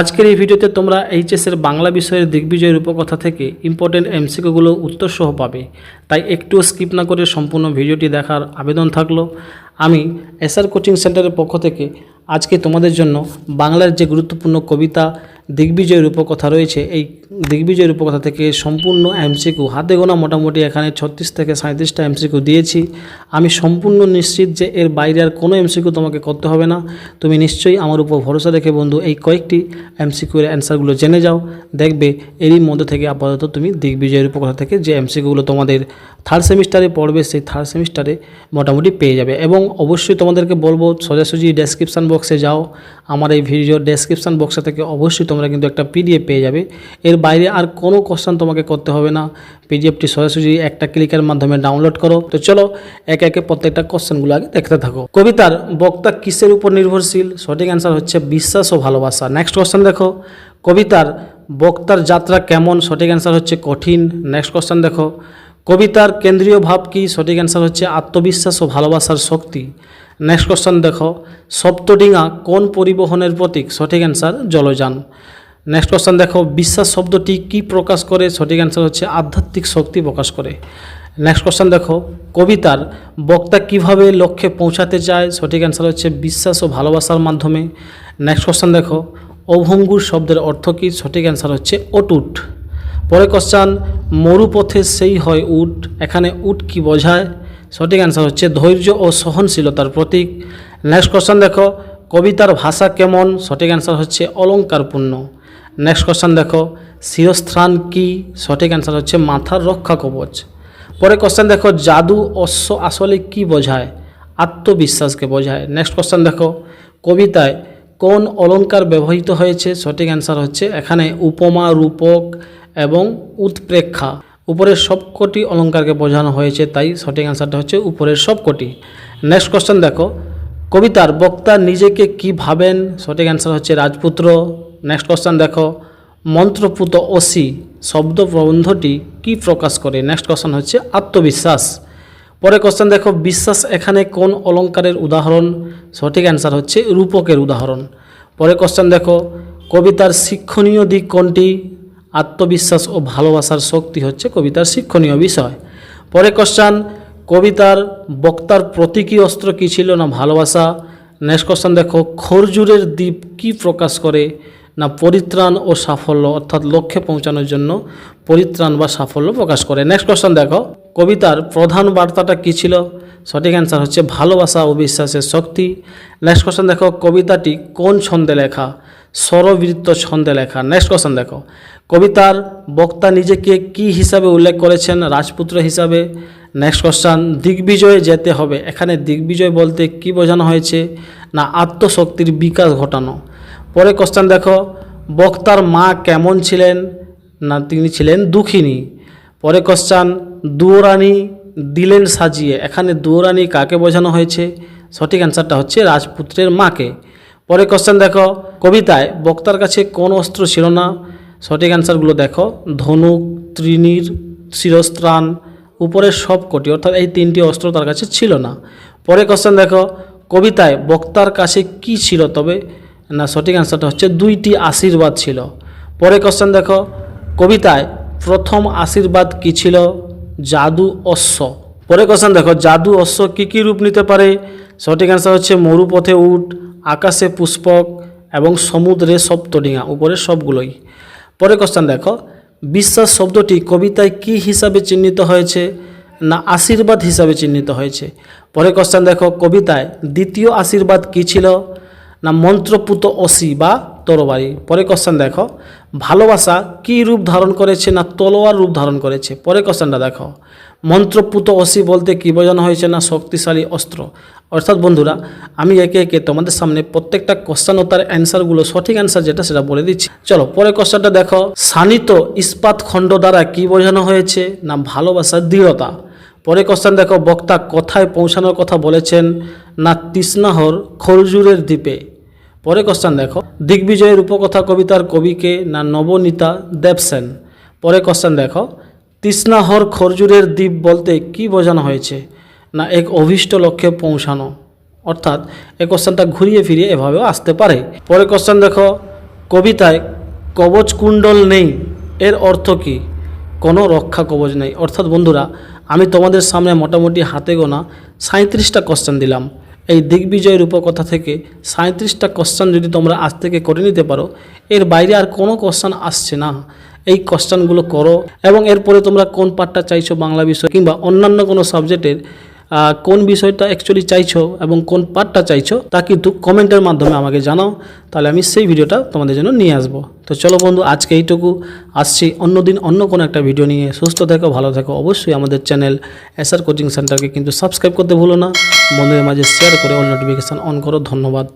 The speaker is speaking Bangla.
আজকের এই ভিডিওতে তোমরা এইচএসের বাংলা বিষয়ের দিগ্বিজয়ের রূপকথা থেকে ইম্পর্টেন্ট এমসিকিউগুলো উত্তর সহ পাবে। তাই একটু স্কিপ না করে সম্পূর্ণ ভিডিওটি দেখার আবেদন থাকল। আমি এসআর কোচিং সেন্টারের পক্ষ থেকে আজকে তোমাদের জন্য বাংলার যে গুরুত্বপূর্ণ কবিতা দিগ্বিজয় রূপকথা রয়েছে। এই দিগ্বিজয় রূপকথা থেকে সম্পূর্ণ এমসিকিউ, হাতে গোনা মোটামুটি এখানে ছত্রিশ থেকে সাঁত্রিশটা এমসিকিউ দিয়েছি। আমি সম্পূর্ণ নিশ্চিত যে এর বাইরে আর কোনো এমসিকিউ তোমাকে করতে হবে না। তুমি নিশ্চয়ই আমার উপর ভরসা রেখে বন্ধু, এই কয়েকটি এমসিকিউর অ্যান্সারগুলো জেনে যাও। দেখবে এরই মধ্যে থেকে আপাতত তুমি দিগ্বিজয় রূপকথা থেকে যে এমসিকিউগুলো তোমাদের থার্ড সেমিস্টারে পড়বে, সেই থার্ড সেমিস্টারে মোটামুটি পেয়ে যাবে। এবং অবশ্যই তোমাদেরকে বলব, সোজাসুজি ডেসক্রিপশান বক্সে যাও। আমার এই ভিডিওর ডেসক্রিপশান বক্সে থেকে অবশ্যই তোমরা কিন্তু একটা পিডিএফ পেয়ে যাবে। এর বাইরে আর কোনো কোশ্চেন তোমাকে করতে হবে না। পিডিএফটি সরাসরি একটা ক্লিকের মাধ্যমে ডাউনলোড করো। তো চলো, একে একে প্রত্যেকটা কোশ্চেনগুলো আগে দেখতে থাকো। কবিতার বক্তা কিসের উপর নির্ভরশীল? সঠিক অ্যান্সার হচ্ছে বিশ্বাস ও ভালোবাসা। নেক্সট কোশ্চেন দেখো। কবিতার বক্তার যাত্রা কেমন? সঠিক অ্যান্সার হচ্ছে কঠিন। নেক্সট কোশ্চেন দেখো। কবিতার কেন্দ্রীয় ভাব কি? সঠিক অ্যান্সার হচ্ছে আত্মবিশ্বাস ও ভালোবাসার শক্তি। নেক্সট কোশ্চেন দেখো সপ্তডিঙা কোন পরিবহনের প্রতীক? সঠিক অ্যান্সার জলযান। নেক্সট কোশ্চেন দেখো, বিশ্বাস শব্দটি কি প্রকাশ করে? সঠিক অ্যান্সার হচ্ছে আধ্যাত্মিক শক্তি প্রকাশ করে। নেক্সট কোশ্চেন দেখো, কবিতার বক্তা কীভাবে লক্ষ্যে পৌঁছাতে চায়? সঠিক অ্যান্সার হচ্ছে বিশ্বাস ও ভালোবাসার মাধ্যমে। নেক্সট কোশ্চেন দেখো, অভঙ্গুর শব্দের অর্থ কী? সঠিক অ্যান্সার হচ্ছে অটুট। পরে কোশ্চান, মরুপথে সেই হয় উট, এখানে উট কি বোঝায়? সঠিক অ্যান্সার হচ্ছে ধৈর্য ও সহনশীলতার প্রতীক। নেক্সট কোশ্চান দেখো, কবিতার ভাষা কেমন? সঠিক অ্যান্সার হচ্ছে অলঙ্কারপূর্ণ। নেক্সট কোশ্চান দেখো শিরস্থান কি? সঠিক অ্যান্সার হচ্ছে মাথার রক্ষা কবচ। পরে কোশ্চেন দেখো, জাদু অশ্ব আসলে কি বোঝায়? আত্মবিশ্বাসকে বোঝায়। নেক্সট কোশ্চেন দেখো, কবিতায় কোন অলঙ্কার ব্যবহৃত হয়েছে? সঠিক অ্যান্সার হচ্ছে এখানে উপমা, রূপক এবং উৎপ্রেক্ষা। উপরের সবকটি অলঙ্কারকে বোঝানো হয়েছে, তাই সঠিক অ্যান্সারটা হচ্ছে উপরের সবকটি। নেক্সট কোশ্চেন দেখো। কবিতার বক্তা নিজেকে কি ভাবেন? সঠিক অ্যান্সার হচ্ছে রাজপুত্র। নেক্সট কোশ্চেন দেখো। মন্ত্রপুত অসি শব্দ প্রবন্ধটি কি প্রকাশ করে? নেক্সট কোশ্চেন হচ্ছে আত্মবিশ্বাস। পরে কোশ্চেন দেখো, বিশ্বাস এখানে কোন অলংকারের উদাহরণ? সঠিক অ্যান্সার হচ্ছে রূপকের উদাহরণ। পরে কোশ্চেন দেখো, কবিতার শিক্ষণীয় দিক কোনটি? আত্মবিশ্বাস ও ভালোবাসার শক্তি হচ্ছে কবিতার শিক্ষণীয় বিষয়। পরে কোশ্চান কবিতার বক্তার প্রতীকী অস্ত্র কী ছিল না ভালোবাসা? নেক্সট কোশ্চান দেখো, খরজুরের দ্বীপ কি প্রকাশ করে? না পরিত্রাণ ও সাফল্য, অর্থাৎ লক্ষ্যে পৌঁছানোর জন্য পরিত্রাণ বা সাফল্য প্রকাশ করে। নেক্সট কোশ্চেন দেখো, কবিতার প্রধান বার্তাটা কী ছিল? সঠিক অ্যান্সার হচ্ছে ভালোবাসা ও বিশ্বাসের শক্তি। নেক্সট কোশ্চেন দেখো, কবিতাটি কোন ছন্দে লেখা? স্বরবৃত্ত ছন্দে লেখা। নেক্সট কোশ্চেন দেখো, কবিতার বক্তা নিজেকে কি হিসাবে উল্লেখ করেছেন? রাজপুত্র হিসাবে। নেক্সট কোশ্চান দিগ্বিজয়ে যেতে হবে। এখানে দিগ্বিজয় বলতে কি বোঝানো হয়েছে? না, আত্মশক্তির বিকাশ ঘটানো। পরে কোশ্চেন দেখো, বক্তার মা কেমন ছিলেন? না, তিনি ছিলেন দুঃখিনী। পরে কোশ্চান দুয়োরানী দিলেন সাজিয়ে। এখানে দুয়োরানী কাকে বোঝানো হয়েছে? সঠিক অ্যান্সারটা হচ্ছে রাজপুত্রের মাকে। পরে কোশ্চেন দেখো, কবিতায় বক্তার কাছে কোন অস্ত্র ছিল না? সঠিক অ্যান্সারগুলো দেখো, ধনুক ত্রিনীর শিরস্ত্রাণ, উপরের সব কটি অর্থাৎ এই তিনটি অস্ত্র তার কাছে ছিল না। পরে কোশ্চেন দেখো, কবিতায় বক্তার কাছে কি ছিল? তবে না সঠিক অ্যান্সারটা হচ্ছে দুইটি আশীর্বাদ ছিল। পরে কোশ্চেন দেখো, কবিতায় প্রথম আশীর্বাদ কি ছিল? জাদু অশ্ব। পরে কোশ্চেন দেখো, জাদু অশ্ব কী কী রূপ নিতে পারে? সঠিক অ্যান্সার হচ্ছে মরুপথে উট, আকাশে পুষ্পক এবং সমুদ্রে সপ্তডিঙা, উপরে সবগুলোই। পরে কোশ্চেন দেখো, বিশ্বাস শব্দটি কবিতায় কি হিসাবে চিহ্নিত হয়েছে না আশীর্বাদ হিসাবে চিহ্নিত হয়েছে? পরে কোশ্চেন দেখো, কবিতায় দ্বিতীয় আশীর্বাদ কি ছিল? না মন্ত্রপুত অসি বা তরবারি? পরে কোশ্চেন দেখো। ভালোবাসা কি রূপ ধারণ করেছে না তলোয়ার রূপ ধারণ করেছে? পরে কোশ্চেনটা দেখো। মন্ত্রপুত অসি বলতে কি বোঝানো হয়েছে না শক্তিশালী অস্ত্র? অর্থাৎ বন্ধুরা, আমি একে একে তোমাদের সামনে প্রত্যেকটা কোশ্চেন ও তার অ্যান্সারগুলো সঠিক অ্যান্সার যেটা সেটা বলে দিচ্ছি। চলো পরে কোশ্চেনটা দেখো। শানিত ইস্পাত খণ্ড দ্বারা কি বোঝানো হয়েছে না ভালোবাসার দৃঢ়তা? পরে কোশ্চেন দেখো, বক্তা কোথায় পৌঁছানোর কথা বলেছেন? না তৃষ্ণাহর খরজুরের দ্বীপে। পরে কোশ্চেন দেখো। দিগ্বিজয়ের উপকথা কবিতার কবিকে না নবনীতা দেবসেন? পরে কোশ্চেন দেখো। তৃষ্ণাহর খরজুরের দ্বীপ বলতে কি বোঝানো হয়েছে? না এক অভীষ্ট লক্ষ্যে পৌঁছানো? অর্থাৎ এই কোশ্চেনটা ঘুরিয়ে ফিরিয়ে এভাবেও আসতে পারে। পরে কোশ্চেন দেখো। কবিতায় কবচ কুণ্ডল নেই, এর অর্থ কি? কোনো রক্ষা কবচ নেই। অর্থাৎ বন্ধুরা, আমি তোমাদের সামনে মোটামুটি হাতে গোনা সাঁত্রিশটা কোশ্চেন দিলাম। এই দিগ্বিজয়ের উপকথা থেকে সাঁত্রিশটা কোশ্চান যদি তোমরা আজ থেকে করে নিতে পারো, এর বাইরে আর কোনো কোশ্চান আসছে না। এই কোশ্চানগুলো করো এবং এরপরে তোমরা কোন পার্টটা চাইছো বাংলা বিষয় কিংবা অন্যান্য কোনো সাবজেক্টের কোন বিষয়টা অ্যাকচুয়ালি চাইছো এবং কোন পার্টটা চাইছো তা কিন্তু কমেন্টের মাধ্যমে আমাকে জানাও। তাহলে আমি সেই ভিডিওটা তোমাদের জন্য নিয়ে আসব। তো চলো বন্ধু, আজকে এইটুকু। আসছি অন্যদিন অন্য কোনো একটা ভিডিও নিয়ে। সুস্থ থেকো, ভালো থেকো। অবশ্যই আমাদের চ্যানেল এসআর কোচিং সেন্টারকে কিন্তু সাবস্ক্রাইব করতে ভুলো না। বন্ধুদের মাঝে শেয়ার করে অল নোটিফিকেশান অন করো। ধন্যবাদ।